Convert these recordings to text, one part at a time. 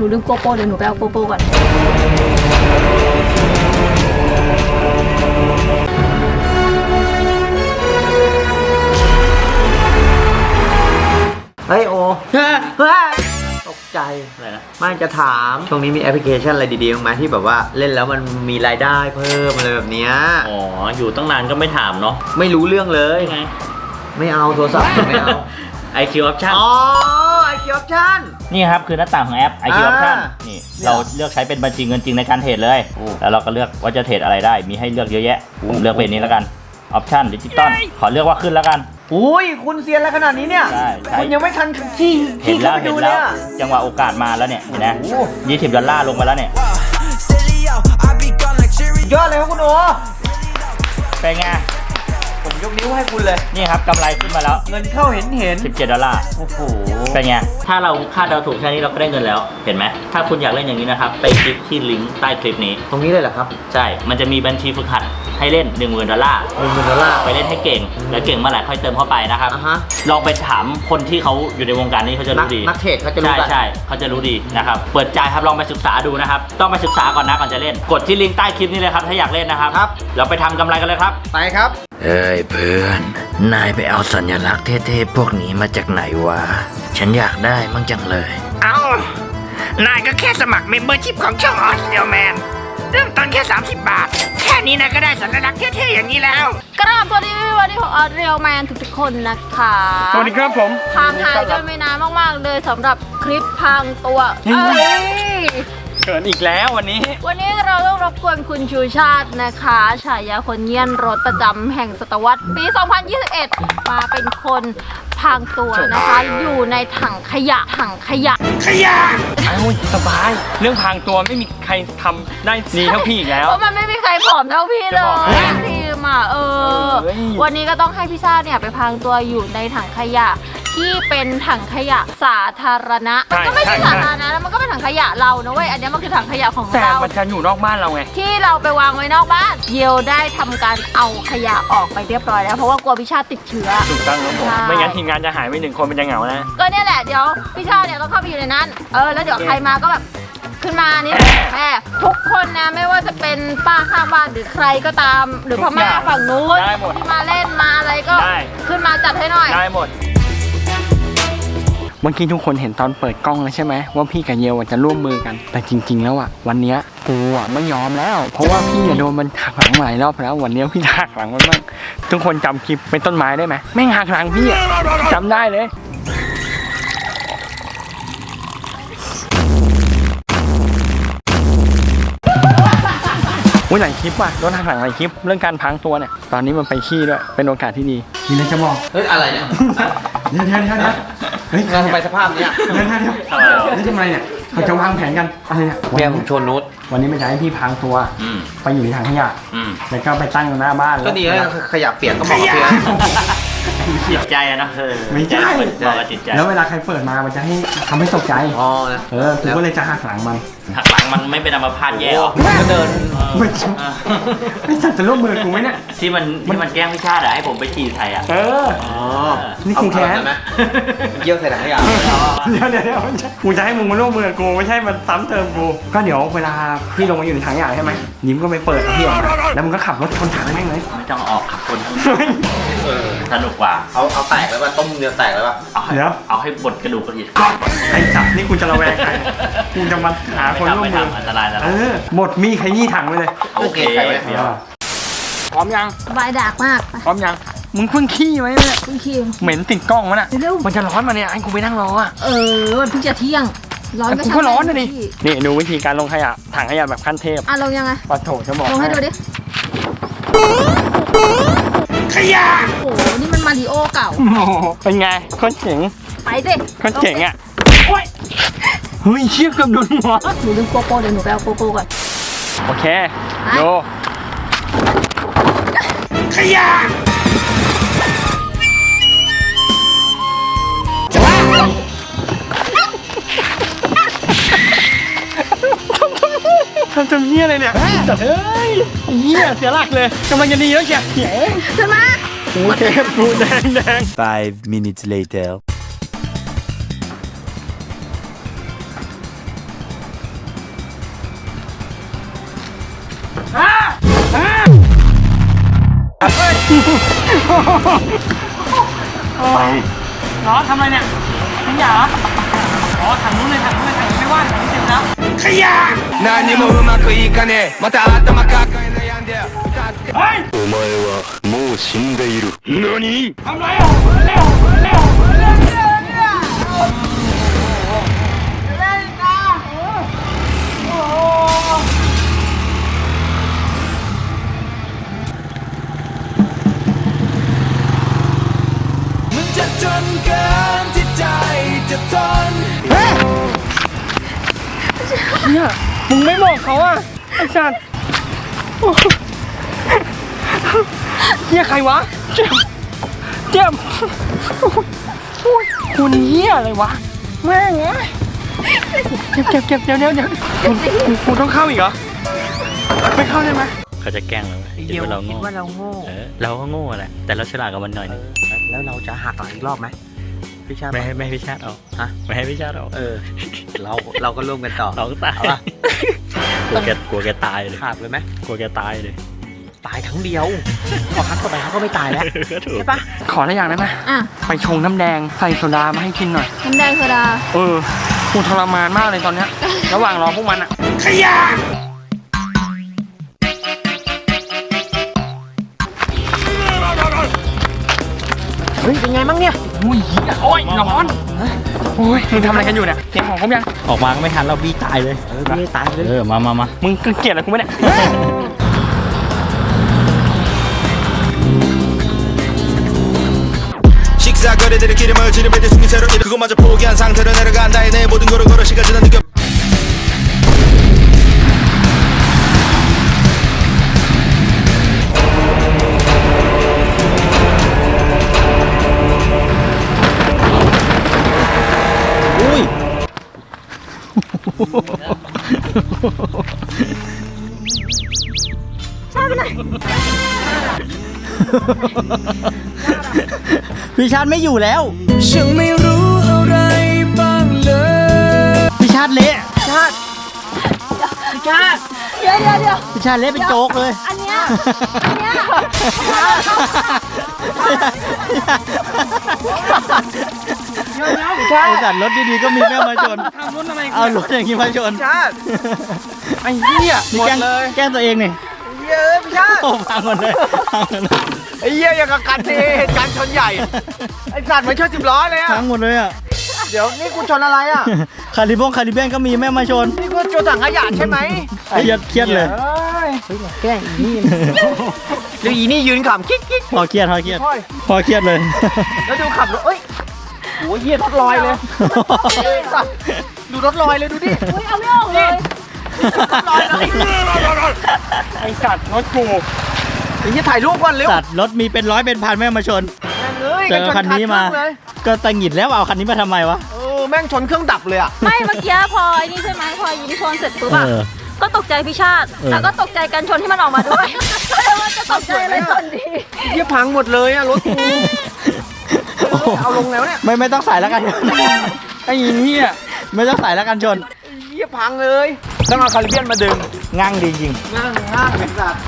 หนูลืมโกโปรเดี๋ยวหนูไปเอาโกโปรก่อน เฮ้ยโอเฮ้ยตกใจอะไรนะไม่จะถามช่วงนี้มีแอปพลิเคชันอะไรดีๆบ้างไหมที่แบบว่าเล่นแล้วมันมีรายได้เพิ่มอะไรแบบเนี้ยอ๋อ อยู่ตั้งนานก็ไม่ถามเนาะไม่รู้เรื่องเลยไง ไม่เอาโทรศัพท์ไม่เอา IQ Option อ๋อ ไอคิวออปชั่น นี่ครับคือหน้าต่างของแอป IQ อ่า Option นี่เราเลือกใช้เป็นบัญชีเงินจริงในการเทรดเลย โอ้แล้วเราก็เลือกว่าจะเทรดอะไรได้ มีให้เลือกเยอะแยะผมเลือกเป็นนี้แล้วกัน Option ดิจิตอลขอเลือกว่าขึ้นแล้วกัน อุ้ยคุณเซียนอะไรขนาดนี้เนี่ย ใช่ใช่ คุณยังไม่ทันที่เห็ที่นแล้เข้าวไปเห็ดูนเลแล้ยว อะจังหวะโอกาสมาแล้วเนี่ยเห็นไหมโอ้ยี่สิบดอลลาร์ลงมาแล้วเนี่ย Silly, I be gone like Cheerio. ยอดเลยครับคุณโอ เป็นไงผม ยกนิ้วให้คุณเลย นี่ครับกำไรขึ้นมาแล้ว เงินเข้าเห็นเห็น17ดอลลาร์โอ้โหเป็นไงถ้าเราคาดเดาถูกแค่นี้เราก็ได้เงินแล้ว เห็นไหมถ้าคุณอยากเล่นอย่างนี้นะครับ ไปคลิกที่ลิงก์ใต้คลิปนี้ ตรงนี้เลยเหรอครับ ใช่ มันจะมีบัญชีฝึกหัดให้เล่น1 0,000ดอลลาร์หนึ่งหมื่นดอลลาร์ ไปเล่นให้เก่ง แล้วเก่งเมื่อไหร่ค่อยเติมเข้าไปนะครับอะฮะลองไปถามคนที่เขาอยู่ในวงการนี้เขาจะนักรู้ดีนักเทรดเขาจะรู้ใช่กันใช่เขาจะรู้ดีนะครับ เปิดใจครับลองไปศึกษาดูนะครับ ต้องไปศึกษาก่อนนะก่อนจะเล่น กดที่ลิงก์ใต้คลิปนี้เลยครับถ้าอยากเล่นนะครับ ครับ เราไปทำกำไรกันเลยครับ ไปครับ เฮ้ยเพื่อน นายไปเอาสัญลักษณ์เท่ๆพวกนี้มาจากไหนวะ ฉันอยากได้มั่งจังเลย เอา นายก็แค่สมัครเมมเบอร์ชิพของช่องออสเดียแมน เริ่มต้นแค่ 30 บาท แค่นี้นายก็ได้สัญลักษณ์เท่ๆอย่างนี้แล้ว กราบสวัสดีวันนี้ของออเรียลแมนทุกๆคนนะคะสวัสดีครับผมห่างหายกันไม่นานมากๆเลยสำหรับคลิปพังตัว เอ้ย เกิดอีกแล้ววันนี้ วันนี้เราต้องรบกวนคุณชูชาตินะคะฉายาคนเงียนรถประจำแห่งศตวรรษปี 2021 มาเป็นคนพรางตัวนะคะ อยู่ในถังขยะถังขยะขยะเอาสบาย เรื่องพรางตัวไม่มีใครทำได้ดีเท่าพี่อีกแล้ว เพราะมันไม่มีใครผอมเท่าพี่เลจะบอกยให้ทีมอะเออ เอ้ย วันนี้ก็ต้องให้พี่ชาติเนี่ยไปพรางตัวอยู่ในถังขยะ ที่เป็นถังขยะสาธารณะมันก็ไม่ใช่สาธารณะนะมันก็เป็นถังขยะเรานะเว้ยอันเนี้ยมันคือถังขยะของแต่เรา มันจะอยู่นอกบ้านเราไง ที่เราไปวางไว้นอกบ้านเยลได้ทำการเอาขยะออกไปเรียบร้อยแล้วเพราะว่ากลัวพี่ชาติติดเชื้อ ถูกต้องครับผม ใช่ ไม่งั้นทีมงานจะหายไปหนึ่งคนเป็นยังเหงานะ ก็เนี่ยแหละเดี๋ยวพี่ชาติเนี่ยต้องเข้าไปอยู่ในนั้น เออแล้วเดี๋ยวใครมาก็แบบขึ้นมานี่แม่ทุกคนนะไม่ว่าจะเป็นป้าข้างบ้านหรือใครก็ตาม หรือพม่าฝั่งนู้นได้หมดที่มาเล่นมาอะไรก็ ได้ ขึ้นมาจัดให้หน่อย ได้หมด เมื่อกี้ทุกคนเห็นตอนเปิดกล้องแล้วใช่ไหมว่าพี่กับเยวอะจะร่วมมือกัน แต่จริง ๆ แล้วอะวันเนี้ยกูอะไม่ยอมแล้ว เพราะว่าพี่อะโดนมันหักหลังหลายรอบแล้ววันเนี้ยพี่จะหักหลังมันบ้างทุกคนจำคลิปเป็นต้นไม้ได้ไหมแม่งหักหลังพี่อะจำได้เลยอุ้ยหลายคลิปว่ะโดนหักหลังหลายคลิปเรื่องการพังตัวเนี่ยตอนนี้มันไปขี้ด้วยเป็นโอกาสที่ดีมีอะไรจะบอกเฮ้ยอะไรเนี่ยเดี๋ยวเดี๋ยวเดี๋ยว เดี๋ยวเฮ้ยงานทำไมสภาพเนี้ยเดี๋ยวเดี๋ยวเดี๋ยวทำอะไรวะนี่ทำไมเนี่ยเขาจะวางแผนกันอะไรเนี่ยเมียผมชวนนุชวันนี้ไม่ใช่ให้พี่พังตัว อืมไปอยู่ในถังขยะอืมแล้วก็ไปตั้งหน้าบ้านก็ดีแล้แล้ววขยะเปียกก็เหมาะกับเพื่อน จิตใจอะนะเออไม่ใช่บอกกับจิตใจแล้วเวลาใครเปิดมามันจะให้ทำให้ตกใจอ๋อนะเออกูก็เลยจะหักหลังมันหักหลังมันไม่เป็นอัมพาตแย่หรอก็เดินไม่ใช่ไอ้สัตว์จะร่วมมือกูไหมเนี่ยที่มันที่มันแกล้งพี่ชาติอะให้ผมไปฉี่ใส่อะเอออ๋อนี่กูแค้นเอาเอาไหมเยี่ยวใส่ถังขยะเดี๋ยวเดี๋ยวเดี๋ยวกูจะให้มึงมาร่วมมือกับกูไม่ใช่มันซ้ำเติมกูก็เดี๋ยวเวลาพี่ลงมาอยู่ในถังขยะใช่ไหมยิ้มก็ไปเปิดเอาพี่ออกมาแล้วมึงก็ขับรถชนถังแม่งเลยไม่ต้องออกขับคน สนุกกว่า เอาเอาแตกแล้วป่ะต้มเนื้อแตกแล้วป่ะเอาให้เดี๋ยว เอาให้บดกระดูกกระดิ่งไอ้จับนี่กูจะระแวงใครกูจะมาหาคนร่วมไม่มือทำอันตรายอันตเอรายอหมดมีขยี้ถังไปเลยโอเคใครไว้เดี๋ยวพร้อมยังสบายดากมากไปพร้อมยังมึงเพิ่งขี้ไหมเนี่ยคุณคิวเหม็นติดกล้องวะน่ะเร็ว มันจะร้อนมาเนี่ยให้กูไปนั่งรออะเออมันเพิ่งจะเที่ยง ร้อนแต่ก็กูช่างก็ร้อนนะดิพี่นี่ดูวิธีการลงขยะถังขยะแบบขั้นเทพอะลงยังไงปัดโถจะบอกลงให้ดูดิ ขยะโอ้โหนี่มันมาริโอเก่า โอ้โหเป็นไงคนเจ๋งไปสิคนเจ๋งอะโอ๊ยเฮ้ยเชี่ยเกือบโดนหัวหนูลืมโกโปรเดี๋ยวหนูไปเอาโกโปรก่อน โอเคไปโยขยะ ทำทำเหี้ยอะไรเนี่ยจัดเอ้ยเหี้ยเสียหลักเลยกำลังจะดีแล้วแกเหี้ยขึ้นมาโอเคปูแดงแดง Five minutes later อ้ยล้อทำอะไรเนี่ยถังหยาอ๋อถังนู้นเลยถังนู้นเลยถัง ว่างถังนี้เต็มแล้ว 何もうまくいかねえまた頭抱え悩んで歌って เฮ้ย お前はもう死んでいる何 ทำไรอ่ะเร็วเร็วเร็วเร็วเร็ว มันจะจนเกินที่ใจจะทน เ นี่ยมึงไม่บอกเขาอะไอ้สัตว์โอ้โหเฮียใครวะเจ็บเจ็บโอ้ยโอ้ยคุณเฮียอะไรวะแม่งเอ้ยเจ็บเจ็บเจ็บเดี๋ยวเดี๋ยวเดี๋ยวคุณคุณคุณต้องเข้าอีกเหรอไม่เข้าได้ไหม เขาจะแกล้งเราไหมคิดว่าเราโง่ว่าเราโง่ เออ เราก็โง่แหละ แต่เราฉลาดกับมันหน่อยนึง แล้วเราจะหักหลังอีกรอบไหม พี่ชาติไม่ให้ไม่ให้พี่ชาติเอาฮะไม่ให้พี่ชาติเอาเออ เราเราก็ร่วมกันต่อเราก็ตายเอาปะกลัวแกกลัวแกตายเลยหักเลยไหมกลัวแกตายเลยตายทั้งเดียว พอครั้งต่อไปเขาก็ไม่ตายแล้วก็ถูกใช่ปะขออะไรอย่างได้ไหมอะ ไปชงน้ำแดงใส่โซดามาให้กินหน่อย น้ำแดงโซดา เออกูทรมานมากเลยตอนเนี้ยระหว่างรอพวกมันอะเฮ้ยเป็นไงมั่งเนี่ย อุ้ยเหี้ยโอ้ยร้อนโอ้ยมึงทำอะไรกันอยู่เนี่ยเก็บของครบยัง ออกมาก็ไม่ทันเราบี้ตายเลย เออไม่ตายเลย เออมามามา มึงเกลียดอะไรกูไหมเนี่ย 식사거리들의 기름을 지르며 숨긴 채로 이르 그것마저 포기한 상태로 내려간다 내 모든 거를 걸어 시간 지나 느껴 พี่ชาติไม่อยู่แล้ว ฉันไม่รู้อะไรบ้างเลย พี่ชาติเละเดี๋ยวเดี๋ยวเดี๋ยวพี่ชาติเละเป็นโจ๊กเลย อันเนี้ยอันเนี้ยไอสัตว์รถดีๆก็มีแม่มาชนทำรถอะไรเอารถอย่างนี้มาชนไอ้เหี้ยนี่แกล้งแกล้งตัวเองนี่เยอะพี่ชาติโอ้พังหมดเลยพังหมดเลย ไอ้เหี้ยอย่างกับการเหตุการณ์ชนใหญ่ ไอ้สัตว์มันชนสิบล้อเลยอะพังหมดเลยอะเดี๋ยวนี่กูชนอะไรอะคาริบงคาริเบียนก็มีแม่มาชนนี่กูชนถังขยะใช่ไหมเครียดเครียดเลยแกล้งอีนี่หรืออีนี่ยืนขำกิ๊กกิ๊กพอเครียดพอเครียดพ่อยพอเครียดเลย แล้วดูขับรถเอ้ยโอ้ยเหี้ยรถลอยเลยเฮ้ยสัตว์ดูรถลอยเลยดูดิอุ้ยเอาไม่ออกเลยรถลอยเลย ไอ้สัตว์รถกู ไอ้เหี้ยถ่ายรูปก่อนเร็วสัตว์รถมีเป็นร้อยเป็นพันแม่งมาชนแม่งเอ้ยเจอคันนี้มากัชเครื่องเลย ก็ตังหงิดแล้วเอาคันนี้มาทำไมวะ เออ แม่งชนเครื่องดับเลยอะไม่เมื่อกี้พอไอ้นี่ใช่ไหมพอยิ้มชนเสร็จปุ๊บอะเออ ก็ตกใจพี่ชาติ เออ แล้วก็ตกใจกันชนที่มันออกมาด้วยก็เลยว่าจะตกใจอะไรก่อนดีเหี้ยพังหมดเลยอะรถกูเอาลงแล้วเนี่ยไม่ไม่ต้องใส่แล้วกันไอ้เหี้ยไม่ต้องใส่แล้วกันชนเหี้ยพังเลยต้องเอาคาริเบียนมาดึงงั่งดีจริงง่างง่างเป็นสัตว์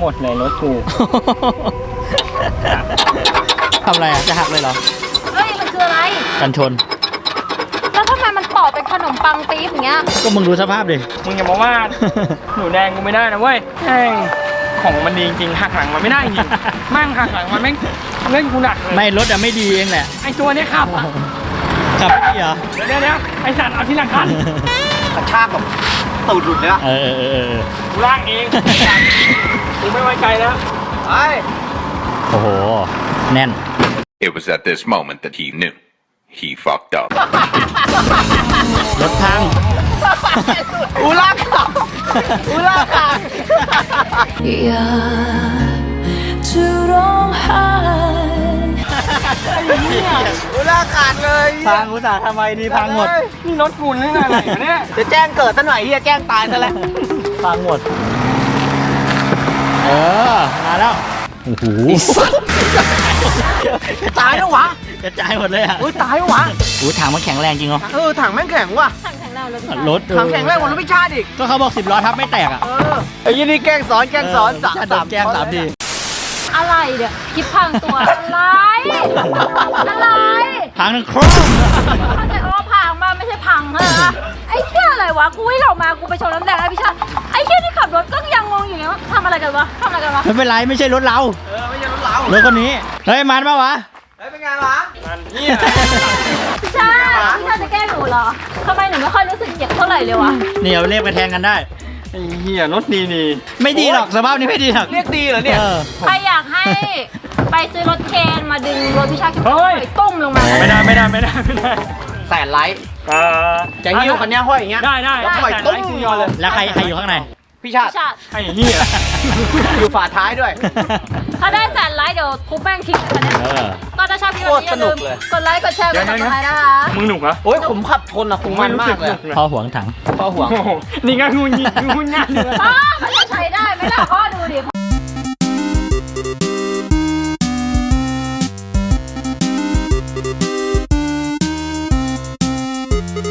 หมดเลยรถกูทำอะไรอะ จะหักเลยเหรอเฮ้ย มันคืออะไร กันชน แล้วทำไมมันต่อเป็นขนมปังปี๊บอย่างเงี้ย ก็มึงดูสภาพดิ มึงอย่ามาว่า หนูแดงกูไม่ได้นะเว้ยแม่งของมันดีจริงๆหักหลังมันไม่ได้จริงๆแม่งหักหลังมันแม่งเล่นกูหนักเลยไม่รถอะไม่ดีเองแหละไอ้ตัวเนี้ยขับอะขับไม่ดีเหรอเดี๋ยวเดี๋ยวเดี๋ยวไอ้สัตว์เอาที่หลังคันกระชากแบบ ตูดหลุดเลยอะเออเออเออเออกูลากเองไอ้สัตว์กูไม่ไว้ใจแล้วไอ้โอ้โห แน่น It was at this moment that he knew. He fucked up. รถพังอูลากขาอูลากขาอู ลากขาดเลยพังอุตส่าห์ทำไมดีพังหมด นี่รถกูนี่อะไรวะเนี่ยจะแจ้งเกิดซะหน่อยเฮียแกล้งตายซะแล้วพังหมด เออ มาแล้ว โอ้โหตายแล้ววะกระจายหมดเลยอะอุ้ยตายแล้ววะโอ้ถังมันแข็งแรงจริงเหรอ เออถังแม่งแข็งว่ะถังแข็งแรงรถรถถังแข็งแรงกว่ารถพิชาติอีก ก็เขาบอกสิบล้อทับไม่แตกอะ เออไอ้ยี่นี่แกล้งสอนแกล้งสอนสามแกล้งสามที อะไรเดี๋ยวคลิปพังตัวอะไร อะไรทางนึงครบเข้าใจว่าพังมาไม่ใช่พังเหรอไอ้เหี้ยอะไรวะกูวิ่งออกมากูไปชนน้ำแดงไอ้พี่ชาติไอ้เหี้ยที่ขับรถก็ยังงงอยู่ไงว่าทำอะไรกันวะทำอะไรกันวะไม่เป็นไรไม่ใช่รถเราเออไม่ใช่รถเรารถคนนี้เฮ้ยมันปะวะเฮ้ยเป็นไงวะพี่ชาติพี่ชาติจะแกล้งหนูเหรอทำไมหนูไม่ค่อยรู้สึกเจ็บเท่าไหร่เลยวะนี่เอาเลขไปแทงกันได้ ไอ้เหี้ยรถดีดีไม่ดีหรอกสภาพนี้ไม่ดีหรอก เรียกดีเหรอเนี่ย เออ ใครอยากให้ไปซื้อรถเคนมาดึงรถพี่ชาติขึ้นไปตุ้มลงมา ไม่ได้ไม่ได้ไม่ได้ไม่ได้แสนไลท์อ่าจะหิ้วคันเนี้ยห้อยอย่างเงี้ย ได้ได้แล้วปล่อยตุ้มมาเลยแล้วใครใครอยู่ข้างใน พี่ชาติพี่ชาติ ไอ้เหี้ย อยู่ฝาท้ายด้วย ถ้าได้แสนไลค์เดี๋ยวทุบแม่งทิ้งคันเนี้ยเออ ก็ถ้าชอบพี่วันนี้อย่าลืมโคตรสนุกเลย กดไลค์กดแชร์กดติดตามนะคะ มึงหนุกเหรอโอ้ยผมขับชนอะคงมันมากเลยพอหวงถัง พ่อห่วง โอ้โหนี่ก็งูยิงงูง่ายเลยอ๋อมันจะใช้ได้ไหมล่ะ